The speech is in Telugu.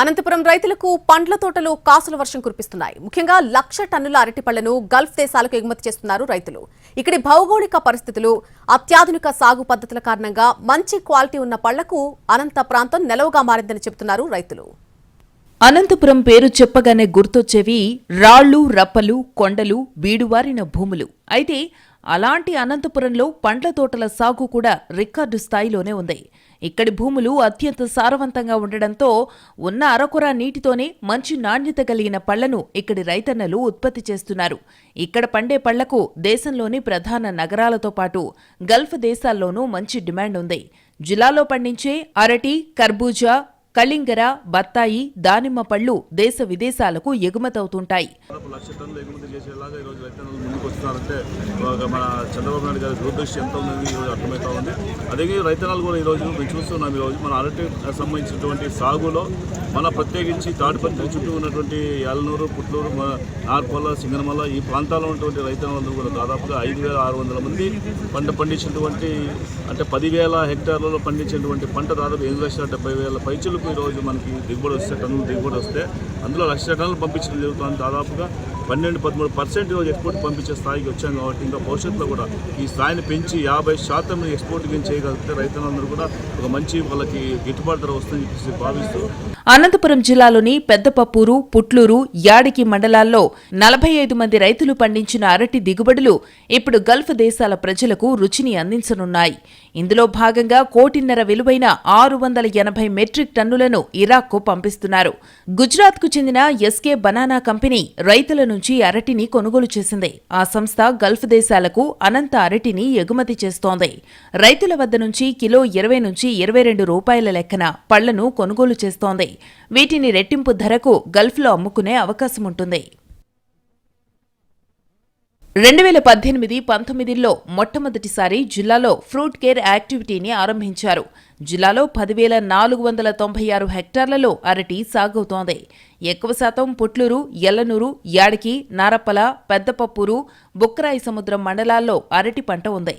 అనంతపురం రైతులకు పండ్ల తోటలు కాసుల వర్షం కురిపిస్తున్నాయి. ముఖ్యంగా లక్ష టన్నుల అరటిపళ్ళను గల్ఫ్ దేశాలకు ఎగుమతి చేస్తున్నారు రైతులు. ఇక్కడి భౌగోళిక పరిస్థితులు అత్యాధునిక సాగు పద్ధతుల కారణంగా మంచి క్వాలిటీ ఉన్న పళ్ళకు అనంత ప్రాంతం నెలవుగా మారిందని చెబుతున్నారు రైతులు. అనంతపురం పేరు చెప్పగానే గుర్తొచ్చేవి రాళ్ళు రప్పలు కొండలు బీడువారిన భూములు. అయితే అలాంటి అనంతపురంలో పండ్ల తోటల సాగు కూడా రికార్డు స్థాయిలోనే ఉంది. ఇక్కడి భూములు అత్యంత సారవంతంగా ఉండడంతో ఉన్న అరకొర నీటితోనే మంచి నాణ్యత కలిగిన పళ్ళను ఇక్కడి రైతన్నలు ఉత్పత్తి చేస్తున్నారు. ఇక్కడ పండే పళ్ళకు దేశంలోని ప్రధాన నగరాలతో పాటు గల్ఫ్ దేశాల్లోనూ మంచి డిమాండ్ ఉంది. జిల్లాలో పండించే అరటి కర్బూజా కళింగర బత్తాయి దానిమ్మ పళ్ళు దేశ విదేశాలకు ఎగుమతవుతుంటాయి. దాదాపు లక్ష ఎగుమతి చేసేలాగా ఈరోజు రైతన్నలు ముందుకు వస్తున్నారంటే మన చంద్రబాబు నాయుడు గారి దూరదృష్టి ఎంత ఉందని ఈరోజు అర్థమవుతా ఉంది. అదే రైతన్నలు కూడా ఈరోజు మేము చూస్తున్నాం ఈరోజు మన అరటి సంబంధించినటువంటి సాగులో మన ప్రత్యేకించి తాడిపత్రి చుట్టూ ఉన్నటువంటి యాలనూరు పుట్లూరు మ- నార్పల్ల సింగనమల్ల ఈ ప్రాంతాల్లో ఉన్నటువంటి రైతన్నలందరూ కూడా దాదాపుగా ఐదు వేల ఆరు వందల మంది పంట పండించినటువంటి అంటే పదివేల హెక్టార్లలో పండించినటువంటి పంట దాదాపు ఎనిమిది లక్షల డెబ్బై వేల పైచులు పైచులకు ఈరోజు మనకి దిగుబడి వస్తే టన్నులు దిగుబడి వస్తే అందులో లక్ష టన్నులు పంపించడం జరుగుతుంది. దాదాపుగా పన్నెండు పదమూడు పర్సెంట్ ఈరోజు ఎక్స్పోర్ట్ పంపించే స్థాయికి వచ్చాం కాబట్టి ఇంకా భవిష్యత్తులో కూడా ఈ స్థాయిని పెంచి యాభై శాతం ఎక్స్పోర్ట్ గురించి చేయగలిగితే రైతులందరూ కూడా ఒక మంచి వాళ్ళకి గిట్టుబాటు ధర వస్తుందని చెప్పేసి భావిస్తూ అనంతపురం జిల్లాలోని పెద్దపప్పూరు పుట్లూరు యాడికి మండలాల్లో నలభై ఐదు మంది రైతులు పండించిన అరటి దిగుబడులు ఇప్పుడు గల్ఫ్ దేశాల ప్రజలకు రుచిని అందించనున్నాయి. ఇందులో భాగంగా కోటిన్నర విలువైన ఆరు వందల ఎనభై మెట్రిక్ టన్నులను ఇరాక్కు పంపిస్తున్నారు. గుజరాత్కు చెందిన ఎస్కే బనానా కంపెనీ రైతుల నుంచి అరటిని కొనుగోలు చేసింది. ఆ సంస్థ గల్ఫ్ దేశాలకు అనంత అరటిని ఎగుమతి చేస్తోంది. రైతుల వద్ద నుంచి కిలో ఇరవై నుంచి ఇరవై రెండు రూపాయల లెక్కన పళ్ళను కొనుగోలు చేస్తోంది. వీటిని రెట్టింపు ధరకు గల్ఫ్లో అమ్ముకునే అవకాశం ఉంటుంది రెండు వేల పద్దెనిమిది పంతొమ్మిదిలో మొట్టమొదటిసారి జిల్లాలో ఫ్రూట్ కేర్ యాక్టివిటీని ఆరంభించారు. జిల్లాలో పదివేల నాలుగు వందల తొంభై ఆరు హెక్టార్లలో అరటి సాగవుతోంది. ఎక్కువ శాతం పుట్లూరు ఎల్లనూరు యాడికి నారప్పల పెద్దపప్పూరు బుక్కరాయి సముద్రం మండలాల్లో అరటి పంట ఉంది.